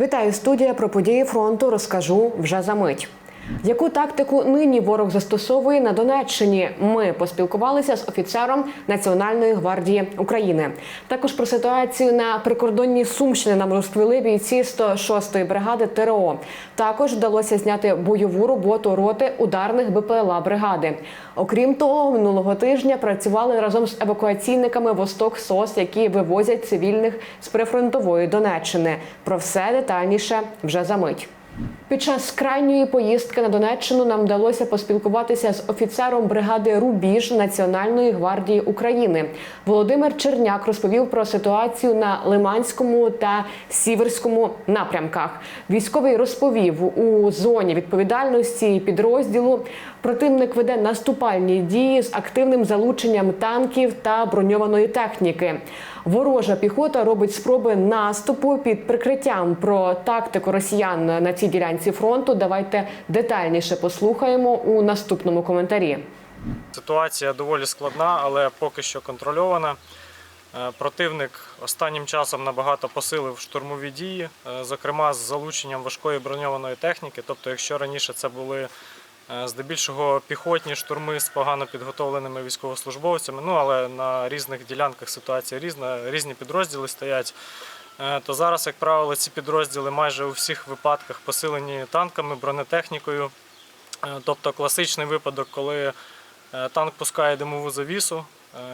Вітаю студія про події фронту. Розкажу вже за мить. Яку тактику нині ворог застосовує на Донеччині? Ми поспілкувалися з офіцером Національної гвардії України. Також про ситуацію на прикордонній Сумщини нам розповіли бійці 106-ї бригади ТРО. Також вдалося зняти бойову роботу роти ударних БПЛА бригади. Окрім того, минулого тижня працювали разом з евакуаційниками Восток СОС, які вивозять цивільних з прифронтової Донеччини. Про все детальніше вже за мить. Під час крайньої поїздки на Донеччину нам вдалося поспілкуватися з офіцером бригади Рубіж Національної гвардії України. Володимир Черняк розповів про ситуацію на Лиманському та Сіверському напрямках. Військовий розповів у зоні відповідальності підрозділу. Противник веде наступальні дії з активним залученням танків та броньованої техніки. Ворожа піхота робить спроби наступу під прикриттям про тактику росіян на цій ділянці фронту. Давайте детальніше послухаємо у наступному коментарі. Ситуація доволі складна, але поки що контрольована. Е, Противник останнім часом набагато посилив штурмові дії, е, зокрема з залученням важкої броньованої техніки. Тобто, якщо раніше це були здебільшого піхотні штурми з погано підготовленими військовослужбовцями, ну але на різних ділянках ситуація різна, різні підрозділи стоять. е, То зараз, як правило, ці підрозділи майже у всіх випадках посилені танками, бронетехнікою. Е, Тобто класичний випадок, коли е, танк пускає димову завісу,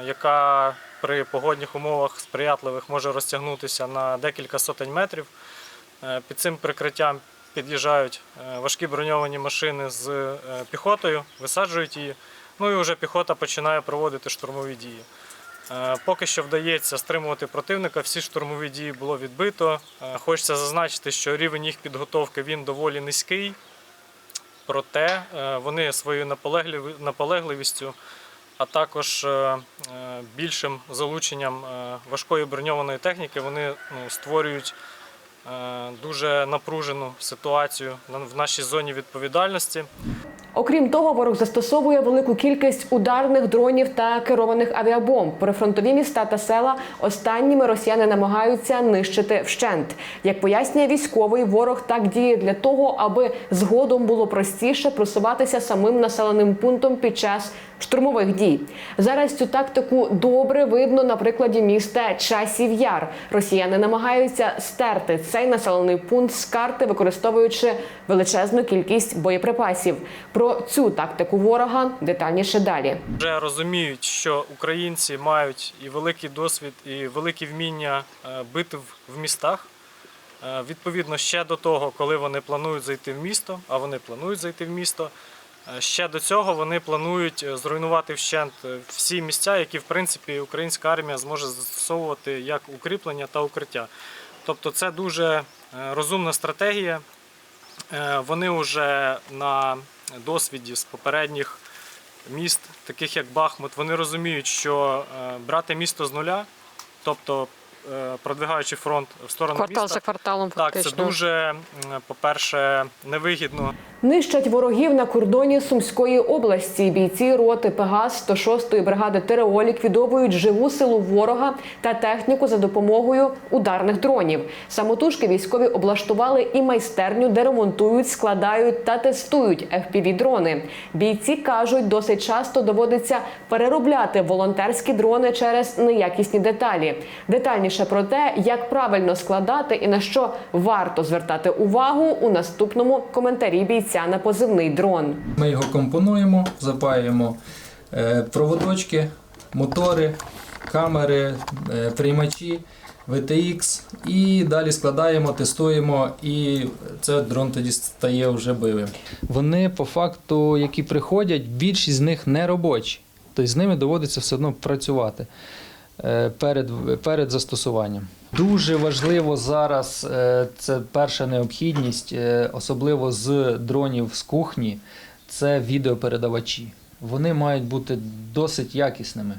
е, яка при погодних умовах сприятливих може розтягнутися на декілька сотень метрів. Е, Під цим прикриттям під'їжджають е, важкі броньовані машини з е, піхотою, висаджують її. Ну і вже піхота починає проводити штурмові дії. Е, Поки що вдається стримувати противника, всі штурмові дії було відбито. Хочеться зазначити, що рівень їх підготовки він доволі низький. Проте вони своєю наполегливістю, а також більшим залученням важкої броньованої техніки, вони ну, створюють дуже напружену ситуацію в нашій зоні відповідальності. Окрім того, ворог застосовує велику кількість ударних дронів та керованих авіабомб. Прифронтові міста та села останніми росіяни намагаються нищити вщент. Як пояснює військовий, ворог так діє для того, аби згодом було простіше просуватися самим населеним пунктом під час штурмових дій. Зараз цю тактику добре видно на прикладі міста Часів Яр. Росіяни намагаються стерти цей населений пункт з карти, використовуючи величезну кількість боєприпасів. Про цю тактику ворога детальніше далі. Вже розуміють, що українці мають і великий досвід, і великі вміння е, бити в- містах. Е, Відповідно, ще до того, коли вони планують зайти в місто, а вони планують зайти в місто. е, Ще до цього вони планують зруйнувати вщент всі місця, які в принципі українська армія зможе застосовувати як укріплення та укриття. Тобто це дуже розумна стратегія. Вони вже на досвіді з попередніх міст, таких як Бахмут, вони розуміють, що е, брати місто з нуля, тобто продвигаючи фронт в сторону Квартал міста, за кварталом так, це дуже, по-перше, невигідно. Нищать ворогів на кордоні Сумської області. Бійці роти Пегас 106-ї бригади ТРО ліквідовують живу силу ворога та техніку за допомогою ударних дронів. Самотужки військові облаштували і майстерню, де ремонтують, складають та тестують fpv дрони. Бійці кажуть, досить часто доводиться переробляти волонтерські дрони через неякісні деталі. Детальніше про те, як правильно складати і на що варто звертати увагу у наступному коментарі бійця на позивний дрон. Ми його компонуємо, запаюємо е, проводочки, мотори, камери, е, приймачі, VTX і далі складаємо, тестуємо, і це дрон тоді стає вже бойовим. Вони по факту, які приходять, більшість з них не робочі. Тобто з ними доводиться все одно працювати перед, перед застосуванням. Дуже важливо зараз, е, це перша необхідність, е, особливо з дронів з кухні, це відеопередавачі. Вони мають бути досить якісними,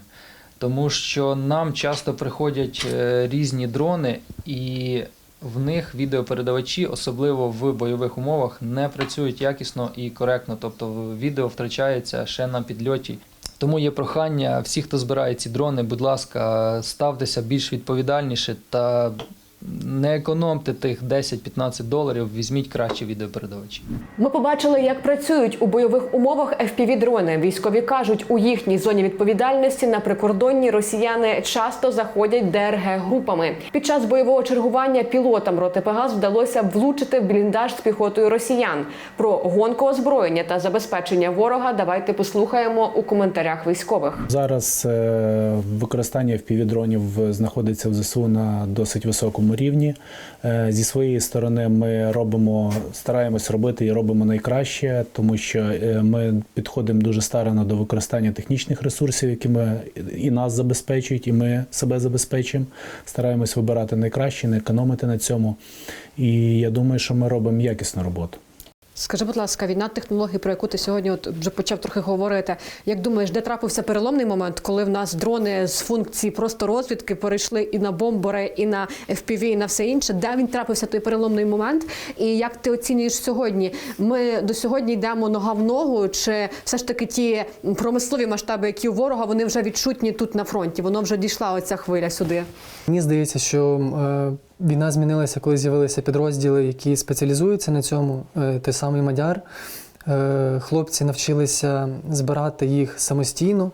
тому що нам часто приходять е, різні дрони, і в них відеопередавачі, особливо в бойових умовах, не працюють якісно і коректно. Тобто відео втрачається ще на підльоті. Тому є прохання всіх, хто збирає ці дрони, будь ласка, ставтеся більш відповідальніше та не економте тих 10-15 доларів, візьміть краще відеопередавачі. Ми побачили, як працюють у бойових умовах fpv дрони. Військові кажуть, у їхній зоні відповідальності на прикордонні росіяни часто заходять ДРГ групами. Під час бойового чергування пілотам роти Пегас вдалося влучити в бліндаж з піхотою росіян. Про гонку озброєння та забезпечення ворога давайте послухаємо у коментарях військових. Зараз е, використання FPV-дронів знаходиться в ЗСУ на досить високому рівні. Е, Зі своєї сторони ми робимо, стараємось робити і робимо найкраще, тому що е, ми підходимо дуже старано до використання технічних ресурсів, які ми і нас забезпечують, і ми себе забезпечимо. Стараємось вибирати найкраще, не економити на цьому. І я думаю, що ми робимо якісну роботу. Скажи, будь ласка, війна технологій, про яку ти сьогодні от вже почав трохи говорити. Як думаєш, де трапився переломний момент, коли в нас дрони з функції просто розвідки перейшли і на бомбори, і на FPV, і на все інше? Де він трапився той переломний момент? І як ти оцінюєш сьогодні? Ми до сьогодні йдемо нога в ногу, чи все ж таки ті промислові масштаби, які у ворога, вони вже відчутні тут на фронті? Воно вже дійшла оця хвиля сюди. Мені здається, що е, війна змінилася, коли з'явилися підрозділи, які спеціалізуються на цьому. Е, той самий Мадяр. Е, хлопці навчилися збирати їх самостійно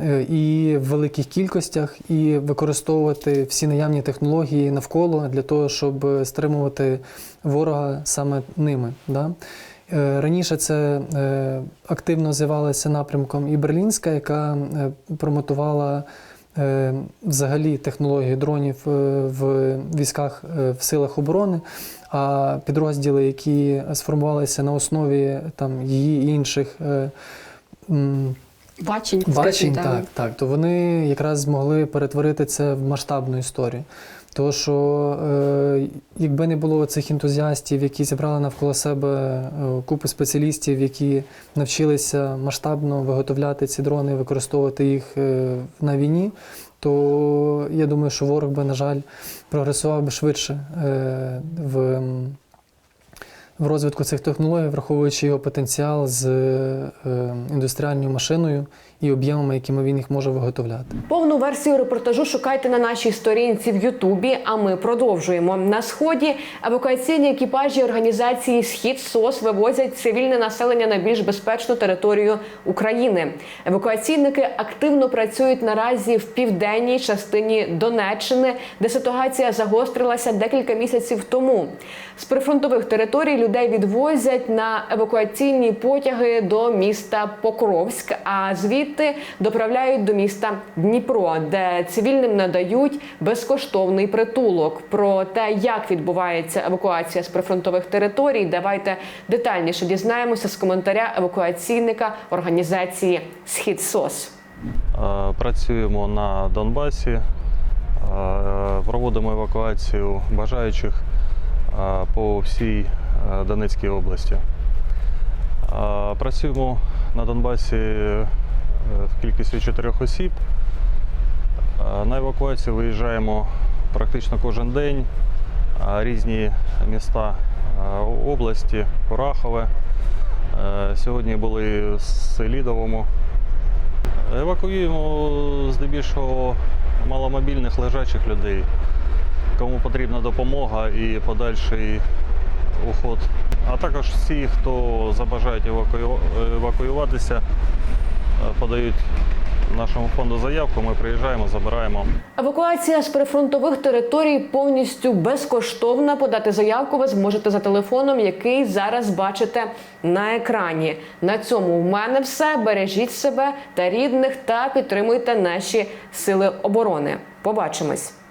е, і в великих кількостях, і використовувати всі наявні технології навколо для того, щоб стримувати ворога саме ними. Да? Раніше це активно з'явалося напрямком і Берлінська, яка промотувала взагалі технології дронів е, в військах е, в силах оборони. А підрозділи, які сформувалися на основі там її інших е, Бачень, бачень, так, так, то вони якраз змогли перетворити це в масштабну історію. Тому що е, якби не було цих ентузіастів, які зібрали навколо себе е, купу спеціалістів, які навчилися масштабно виготовляти ці дрони, використовувати їх е, на війні, то я думаю, що ворог би, на жаль, прогресував би швидше в, в розвитку цих технологій, враховуючи його потенціал з е, індустріальною машиною і об'ємами, якими він їх може виготовляти. Повну версію репортажу шукайте на нашій сторінці в Ютубі. А ми продовжуємо на сході. Евакуаційні екіпажі організації Схід СОС вивозять цивільне населення на більш безпечну територію України. Евакуаційники активно працюють наразі в південній частині Донеччини, де ситуація загострилася декілька місяців тому. З прифронтових територій людей відвозять на евакуаційні потяги до міста Покровськ, а звідти доправляють до міста Дніпро, де цивільним надають безкоштовний притулок. Про те, як відбувається евакуація з прифронтових територій, давайте детальніше дізнаємося з коментаря евакуаційника організації Схід СОС. Е, Працюємо на Донбасі, е, проводимо евакуацію бажаючих по всій Донецькій області. Працюємо на Донбасі е, в кількості чотирьох осіб. На евакуацію виїжджаємо практично кожен день. Різні міста області, Курахове. Е, Сьогодні були в Селідовому. Евакуюємо здебільшого маломобільних лежачих людей, кому потрібна допомога і подальший уход. А також всі, хто забажають евакую... евакуюватися, е, подають нашому фонду заявку, ми приїжджаємо, забираємо. Евакуація з прифронтових територій повністю безкоштовна. Подати заявку ви зможете за телефоном, який зараз бачите на екрані. На цьому в мене все. Бережіть себе та рідних та підтримуйте наші сили оборони. Побачимось.